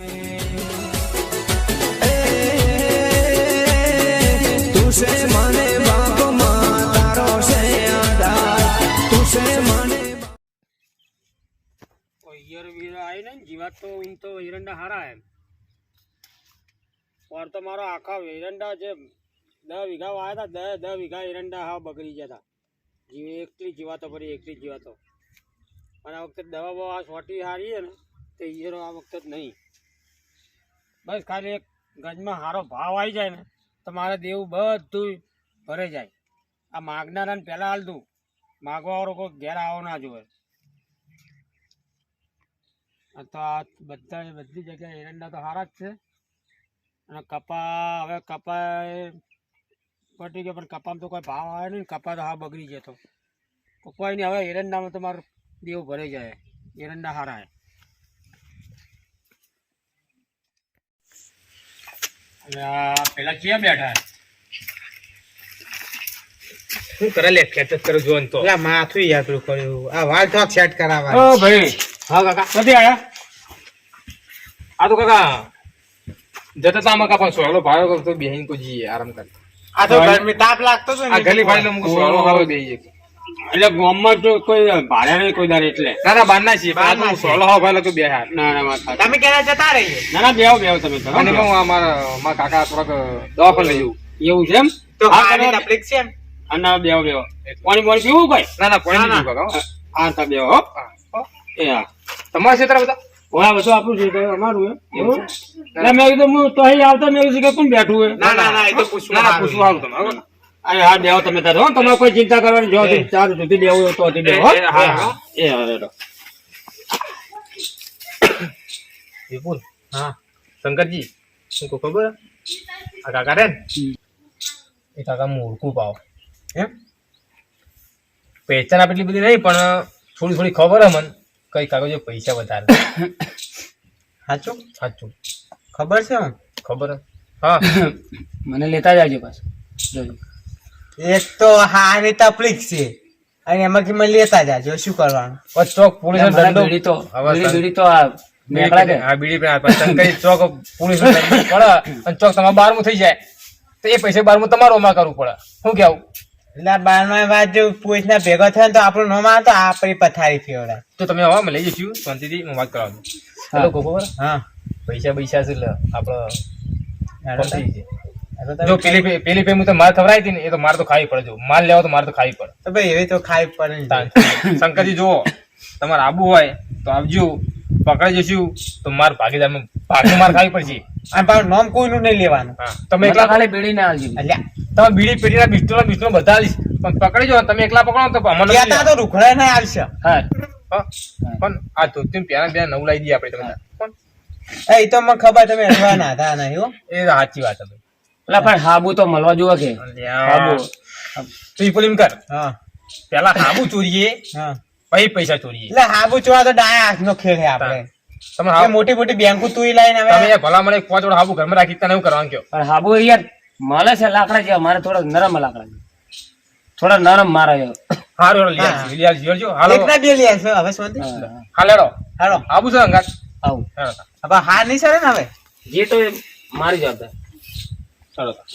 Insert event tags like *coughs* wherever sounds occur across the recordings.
તું છે મને બાપમાં તારો છે આધાર તું છે મને ઈયર વીર આવી ને જીવાત તો એમ તો એરંડા હારા એમ પર તો મારો આખા એરંડા જે દસ વીઘા વાયા હતા દસ દસ વીઘા એરંડા હા બગડી ગયા હતા જીવે એકલી જીવાતો પડી એકલી જીવાતો અને આ વખતે દવા બવા છોટી હારી છે ને તે ઈયરો આ વખતે જ નહીં બસ ખાલી એક ગજમાં સારો ભાવ આવી જાય ને, તો મારે દેવું બધું ભરે જાય. આ માગનારાને પહેલાં હાલ દઉં. માગવાવાળો કોઈ ઘેર આવો ના જોવે. તો આ બધા બધી જગ્યાએ એરંડા તો સારા જ છે. અને કપા હવે કપા પટી ગયો, પણ કપામાં તો કોઈ ભાવ આવે નહીં કપા તો હા બગડી જતો. કોઈ નહીં, હવે એરંડામાં તો મારું દેવું ભરાઈ જાય. એરંડા સારા હે અને આ પેલા ક્યાં બેઠા? શું કરે લે? ખેતર કરો જોન તો. માથું કર્યું આ વાળ થોક સેટ કરાવવા ઓ ભાઈ. હા કાકા. નથી આયા? આ તો કાકા જતા તા કાકા પણ સોળો ભાડો કરતો બેહીન કો જઈએ આરામ કરી. આ તો ગરમી તાપ લાગતો ને આ ગલી ભાઈ સોળો સોયલો હારો બેહીએ. એટલે ગામમાં તો કોઈ ભાડે નહીં કોઈ દર એટલે. ના ના બાર ના છીએ આ તો બારના હું ભાઈ લગો બેહાર ના ના માથા તમે ક્યાં જતા રહીએ? ના ના બેહો બેહો તમે તો. અને હું અમારા મારા કાકા થોડાક દવાખાને લઈ જવું એવું છે એમ? તો હા, હારી તમે- તકલીફ છે એમ અને બેહો બેહો. પાણી પાણી પીવું ભાઈ? ના ના પાણી ના, નહીં કાકા હો. તા બેહો હો. એ હા. તમારા ક્ષેત્ર બધા? ઓલા બધું આપણું છે અમારું એવું મેં કીધું હું તો અહીં આવતા મેં કીધું કે કોણ બેઠું ના ના ના એ તો પૂછવું ના ના પૂછવું સારું તમે હો. અરે હા દેવો તમે તારે. હો તમારે કોઈ ચિંતા કરવાની જો ચાર સુધી દેવું હોય તો બેહો એ, એ, હા, હા. એ હા *coughs* વિપુલ હા. શંકરજી શું કહું ખબર? આ કાકા રે એ કાકા મૂર્ખું પાવ. એમ પહેચાન આપેલી એટલી બધી નહીં પણ થોડી થોડી ખબર હે મને કઈ જો પૈસા વધારે. *coughs* સાચું? સાચું. ખબર છે ખબર હા. *coughs* મને લેતા જાજો પાછું. જોજો. એક તો હારી તકલીફ છે. અને કે મને લેતા જાજો શું કરવાનું? પછી ચોક પોલીસ દંડો બીડી તો બીડી બીડી તો આ મેકડા કે હા બીડી પણ આપે. શંકરી *laughs* ચોક પોલીસ પડે અને ચોક તમારે બારમું થઈ જાય. તો એ પૈસા બારમું તમારું માં કરવું પડે. શું કેવું? એટલે બારમા બાદ વાત જો પોલીસ ના ભેગો થયો તો આપણું નામ આવે તો આપણી પથારી ફેવડાય. તો તમે હવા અમે લઈ જઈશું. શાંતિથી હું વાત કરાવું હેલો હા. પૈસા પૈસા છે એટલે આપણે જો પેલી પેલી પેમું તો માર ખવડાવી હતી ને એ તો મારે તો ખાવી પડે. જો માલ લેવો તો માર તો ખાવી પડે. તો ભાઈ એવી તો ખાઈ પડે શંકરજી જુઓ તમારે આબુ હોય તો આવજો પકડાઈ જશું તો માર ભાગીદાર ભાગનું માર ખાવી પડશે. અને પાછું નામ કોઈનું નહીં લેવાનું. તમે એકલા ખાલી બીડી ના આવજો તમે બીડી પેટીના બિસ્ટોલા બિસ્ટોલા બધા આવીશ પણ પકડી જો તમે એકલા પકડો તો અમને તો રૂખડા નહીં આવશે હા. હા. પણ આ ધોતી પ્યારા પ્યારા નવું લાવી દઈએ આપણે તમને. પણ એ તો મને ખબર તમે રહેવાના હતા નહીં એ સાચી વાત હતી એટલે પણ હાબુ તો મળવા જુઓ કે હાબુ. તો ઈ પેલું કર. હા. પેલા હાબુ ચોરીએ હા. પછી પૈસા ચોરીએ. એટલે હાબુ ચોરા તો ડાયા હાથનો ખેલ છે આપણે. તમે હા મોટી મોટી બેંકો તુઈ આવે. તમે ભલા મને પાંચ વડે હાબુ ઘરમાં રાખી તને એવું કરવાનું કયો? પણ હાબુ યાર મળે છે લાકડા જેવા મારે થોડા નરમ લાકડા થોડા નરમ મારે છે. હારું હા. આવજો, લઈ આવજો. હાલો. એકના બે આવશો હવે શાંતિ હા, હા લેડો. હાલો. હાબુ છે અંગાત. આવું. તા. હવે હાર નહીં સરે ને હવે? જે તો મારી જવાબદારી. હેડો તા.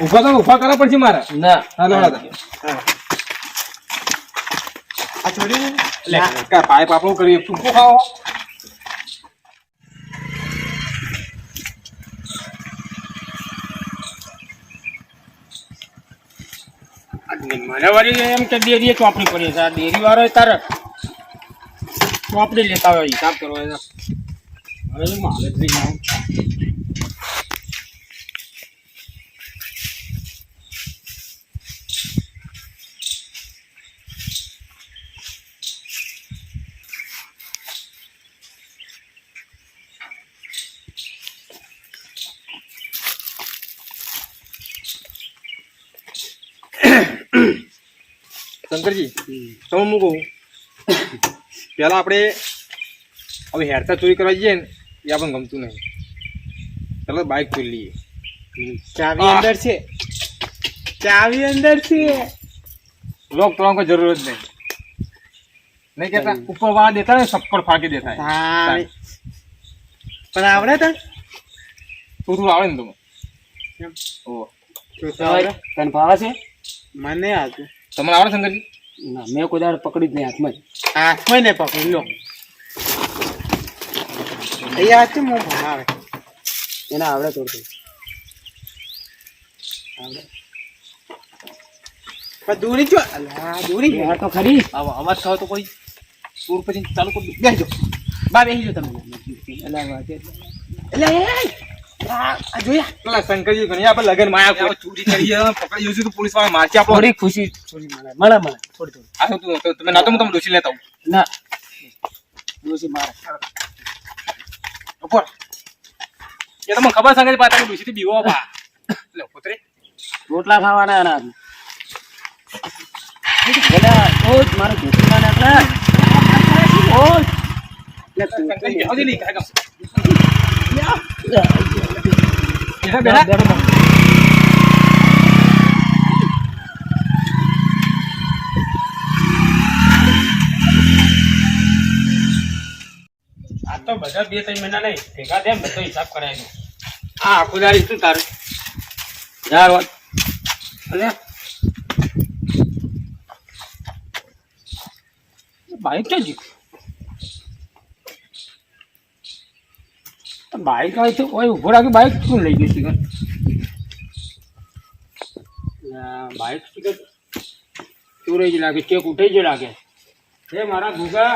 ઊભા તો ઊભા કરવા પડશે મારે. ના. તા. આ છોડી લે, કા પાઇપ આપણું કરીએ ટૂંકો ખાઓ મને વળી એમ કે ડેરીએ ચોપડી પડી છે. આ ડેરી વાળો તારે ચોપડી લેતા હોય હિસાબ કરવો હું માલે જ લઈને શંકરજી તમે હું કહું પહેલાં આપણે હવે હેરતા ચોરી કરવા જઈએ ને એ આપણને ગમતું નહીં. ચાલો બાઇક ચોરી લઈએ. ચાવી અંદર છે. ચાવી અંદર છે. લોક તોડવાની કોઈ જરૂર જ નહીં. નહીં કેતા ઉપર વાળા દેતા ને સપ્પડ ફાકી દેતા પણ આવડે તને? થોડું તું આવડે ને તમે. ઓ તને ભાવે છે? મને આવતું તમને આવડે શંકરજી ના મેં કોઈ દાડો પકડી જ નહીં હાથમાં જ હાથમાં નહીં પકડી લો અહીંયા હતું હું ભણાવે એને આવડે થોડું પણ દૂરી જો અલા દૂરી જો તો ખરી આવો અવાજ થયો તો કોઈ દૂર પછી ચાલુ કરી બેસજો બા બેસી જો તમે એટલે એટલે પેલા શંકરજી ઘણી આપણે લગનમાં કોઈ. ચોરી કરી પકડી જઈશું તો પોલીસવાળા મારશે આપણો. થોડી ખુશી થોડી મળે મળે મળે થોડી થોડી. આ તું- તમે ના તો હું તમને ડોસી લેતા આવું. ના. ડોશી મારે. ઉપર. એ તમને ખબર શંકરજી પાછા ડોસી થી બીવો પા લે પુત્રી રોટલા ખાવાના હાથમાં. પેલા ઓજ મારે ના નાખલા લે તું કામ. બેઠા, તો બધા બે ત્રણ મહિના નહીં ભેગા થયા બધો હિસાબ કરાવી દો હા આખું દાડી શું તારું? યાર વાત અલે બાઈક ક્યાં જીધું બાઈક આવી છે ઓય ઊભો રાખી, બાઈક શું લઈ ગયું સિગર બાઈક સિગર ચોરાઈ જ લાગે, ચેક ઉઠાઈ જ લાગે. હે મારા ગુગા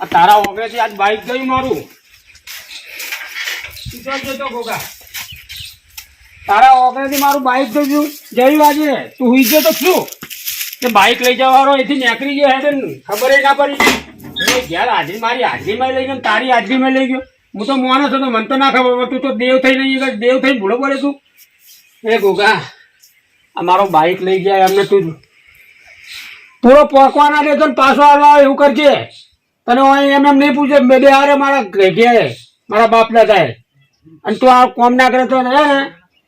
આ તારા વગેરેથી આજ બાઈક ગયું મારું? તું જતો ભૂગા? તારા વગેરેથી મારું બાઈક ગયું જયું આજે તું હુઈ ગયો તો શું કે બાઈક લઈ જવાનો એથી નીકળી ગયો હેડન ખબર ના પડી? એ ઘેર હાજરી મારી હાજરીમાં લઈ ગયો તારી હાજરીમાં લઈ ગયો. હું તો માણસ હતો મને તો ના ખબર. તું તો દેવ થઈ નહીં દેવ થઈ ભૂલો પડે તું. એ ગોગા, આ મારો બાઈક લઈ ગયા એમને તું. પૂરો પોકવાના દે તો ને પાછો આવવા આવે એવું કરજે. તને એમ એમ નહીં પૂછે, બે બે હારે મારા ઘેર મારા બાપ દાદાએ અને તું આ કોમ ના કરે તો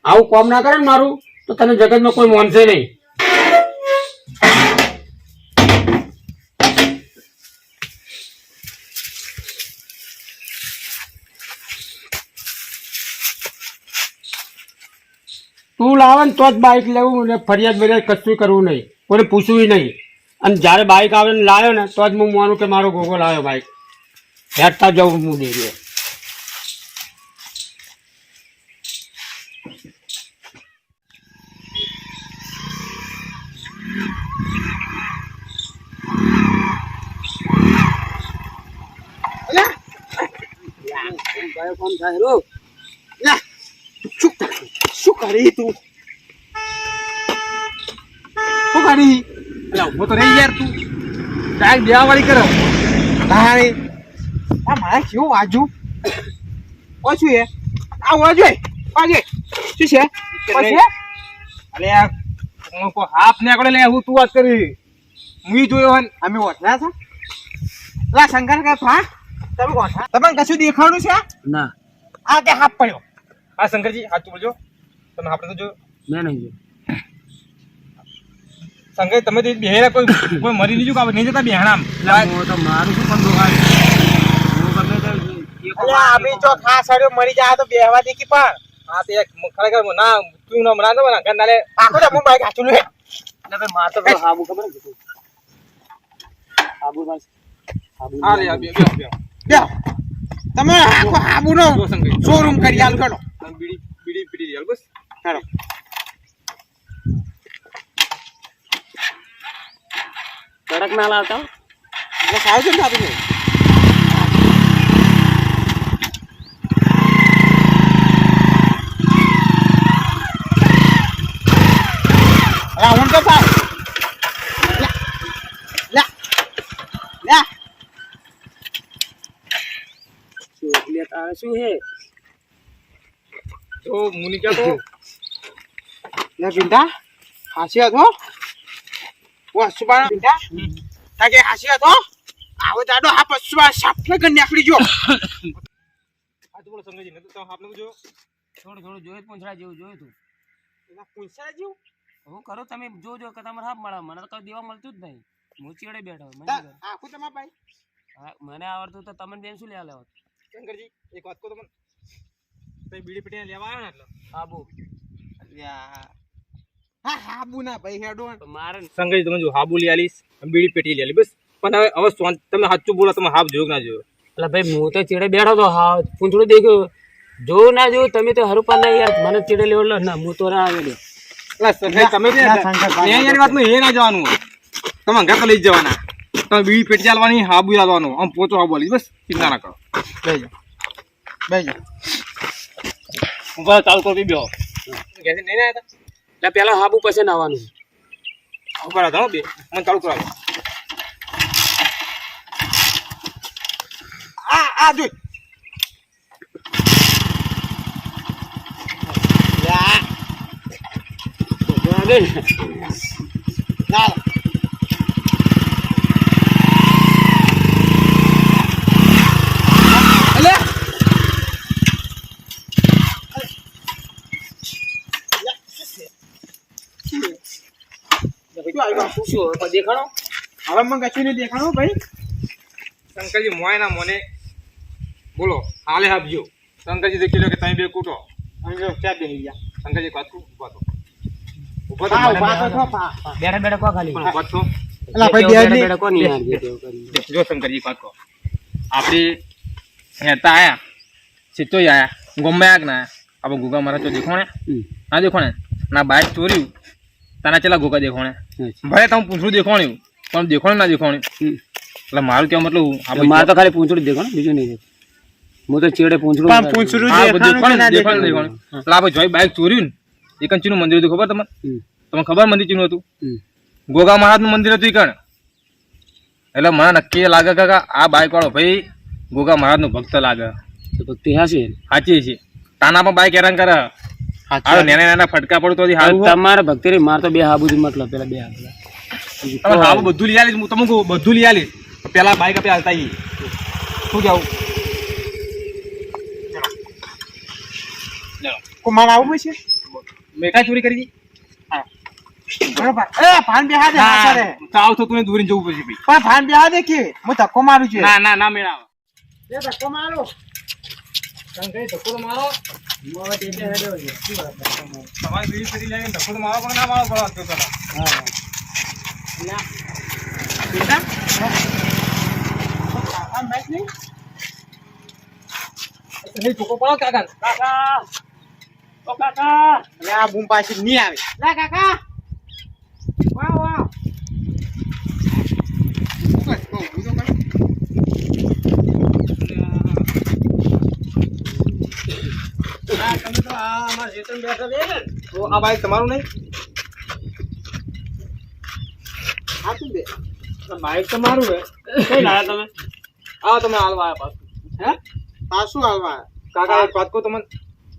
આવું કોમ ના કરે ને મારું, તો તને જગતમાં કોઈ માનશે નહીં. તું લાવે ને તો જ બાઇક લેવું ને ફરિયાદ બરિયાદ કશું કરવું નહીં. કોઈને પૂછવું નહીં. અને જ્યારે બાઇક આવે ને લાવ્યો ને તો જ હું માનું કે મારો ગોગો લાવ્યો બાઇક હેઠતા જવું હું ડેરીએ લા શું શું કરી તું? શું કરી અલા, ઊભો તો રહી યાર તું. ડાયરેક્ટ દેવા વાળી કરો. તારે આ મારા કેવું વાજુ? ઓછું એ આ વાજુ વાજુ શું છે? અલે આ હું કો હાફ ને આગળ લે હું તું વાત કરી. હું જોયો હોય અમે ઓઠના છે? લા શંકર કે ફા? તમે છો? તમને કશું દેખાડું છે? ના. આ કે હાફ પડ્યો. હા શંકરજી સાચું બોલજો. તમે આપણે તો જો. મેં નહીં જોયું. શંકર તમે તો બેહેરા કોઈ કોઈ મરી નહીં જુ નહીં જતા બેહણામ. હું તો મારું શું પણ દોકાન જો ખાસ હડ્યો મરી જાય તો બેહવા દેખી પણ. હા તે એક ખરેખર ના તું ના મના તો ના આખો તો હું બાઈક હાચું લે. ભાઈ મારે તો હાબુ ખબર ને હાબુ હાબુ હા બે બે બે. તમે આખો હાબુ નો શોરૂમ કરી આલ કરો તમે બીડી બીડી બીડી યાર બસ હેલો કડક ના લાવતા હો. એટલે સાવ છે ને આપી રાવણ તો સાવ લે લે શું એટલે તારે શું હે તો મુનિકા તો લે પિંટા હાસી હતો વા સુબાના પિંટા તાકે હાસી હતો આવો દાડો હા પસવા સાફલે કરી નાખડી જો. હા બોલો શંકરજી ને તો તમે આપને જો થોડું થોડું જોયું પૂંછડા જેવું જોયું તું. એના પૂંછડા જેવું? હું કરો તમે જોજો કે તમારે હાફ મળે મને તો કઈ દેવા મળતું જ નહીં. હું ચીડે બેઠો તા. આખું તમારા ભાઈ? મને આવડતું તો તમને બેન શું લેવા લેવા? શંકરજી એક વાત કહો તમને. બીડી પેટીને લેવા આવ્યો ને એટલે. આબુ હા હાબુ ના ભાઈ હેડો મારે સંગઈ તમે જો હાબુ લઈ આલીશ બીડી પેટી લઈ આલી બસ. પણ હવે હવે તમે સાચું બોલો તમે હાફ જોયું ના જોયો? એટલે ભાઈ હું તો ચીડે બેઠો તો હા પૂંછડું દેખ્યો. જોયું ના જોયું તમે તો હરુપા ના યાર. મને ચીડે લેવો ના હું તો ના આવેલો તમે બી ના, એ જવાનું. તમે અંગા તો લઈ જવાના. તમે બીડી પેટી ચાલવાની હાબુ ચાલવાનું. આમ પોચો હાબુ બસ. ચિંતા ના કરો. બેજો બેજો હું બસ ચાલુ કરી બેહો. ઘેરથી નહીં આવ્યા એટલે પેલા હાબુ પછી નાવાનું હતા ઊભા રહો બે. મને ચાલુ કરાવો. આ આ જોઈ. યા, ના. દેખાડો હવે મને કશું નહીં દેખાણું ભાઈ શંકરજી મોયના મોને. બોલો હાલે આપજો શંકરજી દેખી લો કે તમે બે કૂટો. ત્યાં બેસી ગયા શંકરજી વાત ઊભા તો. તો તો બે-. બેઠા બેઠા કો ખાલી. તો જે શંકરજી વાત કહો આપણે હેતા આયા. સીતો આયા. ગમે આયા. ના? આપણે ગુગા મારા તો દેખો ને? ના દેખો ના? બાઇક ચોર્યું. તાના ચેલા ગોગા દેખો ને. ભલે તમે પૂછડું દેખાણ્યું. પણ દેખોણું ના દેખાણ્યું. એટલે મારું કેવા મતલબ મારે તો ખાલી પૂંછડું દેખાણ બીજું નહીં હું તો ચેડે પૂંછડું પણ પૂંછડું દેખાણ દેખાણ ના. એટલે આપણે જોઈ બાઇક ચોર્યું ને એ ચીનું મંદિર હતું ખબર તમને? તમને ખબર મંદિર ચીનું હતું? ગોગા ગોગા મહારાજનું મંદિર હતું એ કણ? એટલે મને નક્કી લાગે કે આ બાઇક વાળો ભાઈ ગોગા મહારાજનો ભક્ત લાગે. ભક્તિ હા છે સાચી છે. તાના પણ બાઇક હેરાન કરે. આ નાના નાના ફટકા પડતો હતી હારું તમારે ભક્તિ રે તો બે હાબુ મતલબ પેલા બે હાબુ બીજું તમે કોઈ હાવું બધું લઈ આલીશ હું તમને કહું બધું લઈ આલીશ. પેલા બાઇક આપણે હાલતા આવીએ શું કેવું? કુમાર આવું છે મેં ચોરી કરી હતી બરોબર. એ ભાન બેહા દે હા ચાવ તો તું દૂરીને જવું પડશે ભાઈ. પણ ભાન બેહા દે કે? હું ધક્કો મારું છું. ના ના ના મેળાવ ધક્કો મારો. તમારી ધક્કો મારો પણ ના મારો પડો પેલા પડો કાકા કાકા કાકા પાછી નહીં આવે કાકા વાહ વાહ બસ, બહુ ઊભું તો કર. આ તમે તો આ ચેતન બેઠા બે ને તો આ બાઈક તમારું નહીં? આ તું બે બાઈક તો મારું હે? કઈ લાયા તમે? આવો તમે હાલવા આવ્યા પાછું. હે? પાછું હાલવા કાકા કહું તમને.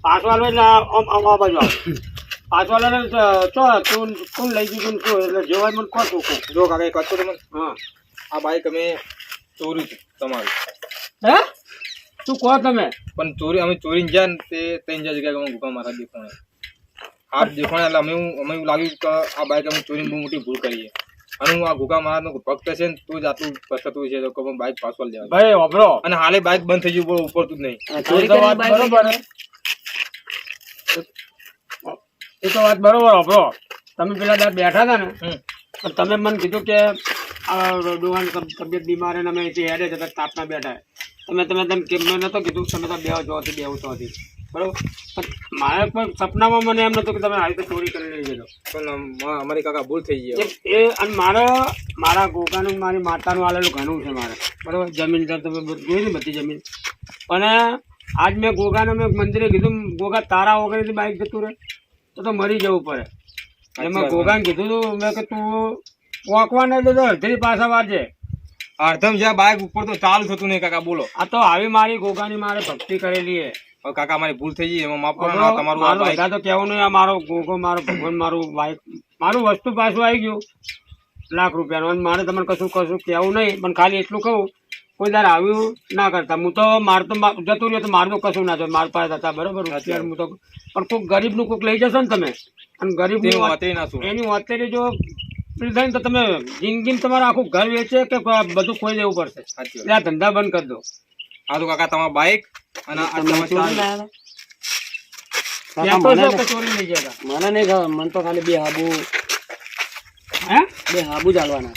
પાછો આલો એટલે આમ આમ આ બાજુ પાછો ચો તું કોણ લઈ ગયું શું એટલે જેવાય મને કોણ ચોખ્ખું જો કાકા એક વાત તમને. હા. આ બાઈક અમે ચોરી તમારું. હે? શું કહો તમે? પણ ચોરી અમે ચોરીને ગયા ને તે ત્રણ ચાર જગ્યાએ અમે ગુફા મારા દેખોણે. આપ દેખોણે એટલે અમે અમે એવું લાગ્યું કે આ બાઈક અમે ચોરી બહુ મોટી ભૂલ કરીએ. અને હું આ ગુગા મહારાજનો ભક્ત છે ને તું જ આટલું પછતું છે તો હું બાઈક પાછળ લેવા ભાઈ વાપરો અને હાલે બાઈક બંધ થઈ ગયું ઉપર ઉપરતું જ નહીં. ચોરી વાત બરોબર. એ તો વાત બરોબર વાપરો તમે પેલા દાડ બેઠા હતા ને હમ. તો તમે મને કીધું કે આ ડોહાની તબ- તબિયત બીમાર અને અમે હેડે જતા તાપના બેઠા. તમે તમે તેમ કેમ મેં નતો કીધું કે તમે તો હતી બેહું તો હતી બરોબર? પણ મારે પણ સપનામાં મને એમ નહોતું કે તમે આવી રીતે ચોરી કરી લઈ જજો પણ અમારી કાકા ભૂલ થઈ ગઈ એ અને મારા મારા ગોગાનું મારી માતાનું આલેલું ઘણું છે મારે. બરાબર? જમીન તમે જોઈ ને બધી જમીન. પણ આજ મેં ગોગાને મેં મંદિરે કીધું ગોગા તારા વગેરેથી બાઇક જતું રહે તો તો મરી જવું પડે. એમાં ગોગાને કીધું મેં કે તું પોંકવા નહીં અડધી પાછા વારજે. અડધમ જ્યાં બાઇક ઉપર તો ચાલુ થતું નહીં કાકા બોલો. આ તો આવી મારી ગોગાની મારે ભક્તિ કરેલી છે કાકા મારી ભૂલ થઈ ગઈ એમાં માફ કરો તમારું આ મારું તો કેવું નહીં આ મારો ગોગો મારો ભગવાન મારું બાઈક મારું વસ્તુ પાછું આવી ગયું. લાખ રૂપિયાનું. અને મારે તમને કશું કશું કહેવું નહીં પણ ખાલી એટલું કહું કોઈ દર આવ્યું ના કરતા. હું તો મારે તો જતું રહ્યો તો મારું તો કશું ના થાય. મારા પાસે હતા બરોબર અત્યારે હું તો પણ કોઈક ગરીબનું કોઈક લઈ જશો ને તમે. અને ગરીબ હું એની અત્યારે જો તો તમે જિંદગી તમારું આખું ઘર વેચે કે બધું ખોઈ દેવું પડશે? એટલે આ ધંધા બંધ કરી દો. આ તો કાકા તમારા બાઈક અને? કાકા, મને નહીં- ખબર મને તો ખાલી બે હાબુ હે? બે હાબુ જ હાલવાના.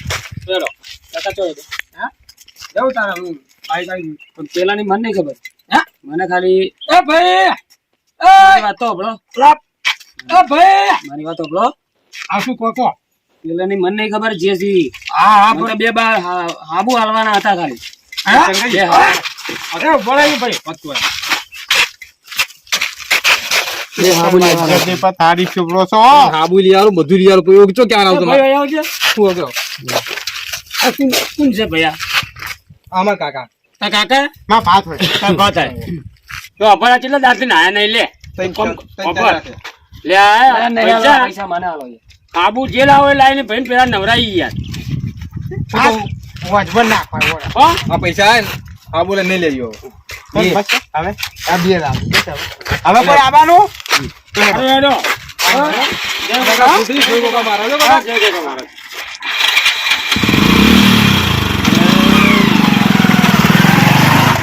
ચલો. કાકા ચોરી તારા હું બાઈક આવી પણ પેલાની મને નહીં ખબર. હે? મને ખાલી એ ભાઈ! મારી વાત તો હંભળો. એ ભાઈ! મારી વાત તો હંભળો. આ શું કહો? પેલાની મને નહીં ખબર જે સી હા હા પણ બે બા હાબુ હાલવાના હતા ખાલી. અરે બોલાવી ભાઈ અમાર કાકા. લે. પૈસા. મને આબુ જે લાવો એ લાવીને ભાઈ પેલા નવરાઈ યાર વજવન નાખવા આ પૈસા આવે ને હાબુ લઈને નહીં લેજો. હવે? આ બે લાવ. હવે કોઈ આવવાનું? કોઈ કોકા મારો? જય જય મહારાજ